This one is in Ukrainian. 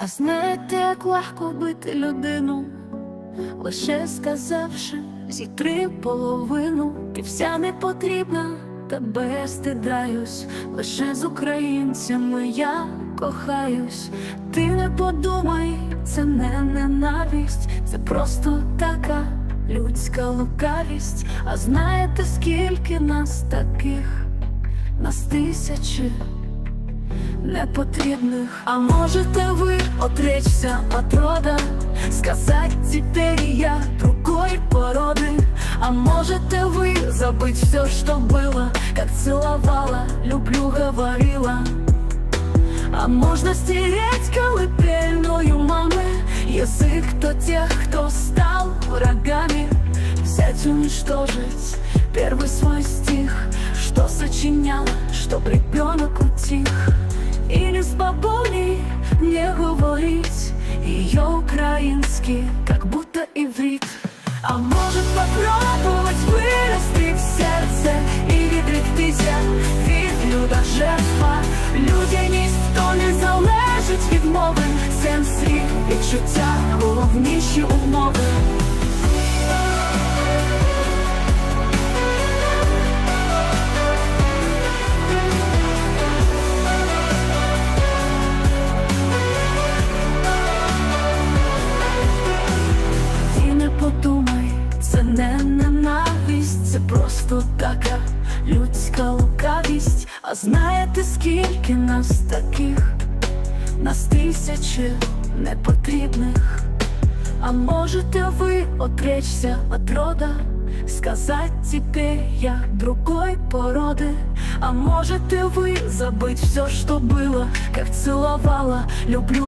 А знаєте, як легко бити людину, лише сказавши зітри половину, ти вся не потрібна, тебе стидаюсь, лише з українцями я кохаюсь. Ти не подумай, це не ненависть, це просто така людська лукавість. А знаєте, скільки нас таких? Нас тисячі непотрібных А можете вы отречься от рода Сказать теперь я другой породы А можете вы забыть все, что было Как целовала, люблю, говорила А можно стереть колыбельную мамы Язык то тех, кто стал врагами Взять уничтожить чтоб ребенок утих Или с бабулей не говорить Ее український, как будто иврит А может попробовать вырасти в сердце И відректися від людожерства? Людяність то не залежить від мови. Сенс світ, відчуття, головніші умови просто така людська лукавість. А знаєте, скільки нас таких? Нас тисячі непотрібних. А можете вы отречься от рода, сказать теперь я другой породы? А можете вы забыть все, что было, как целовала, люблю.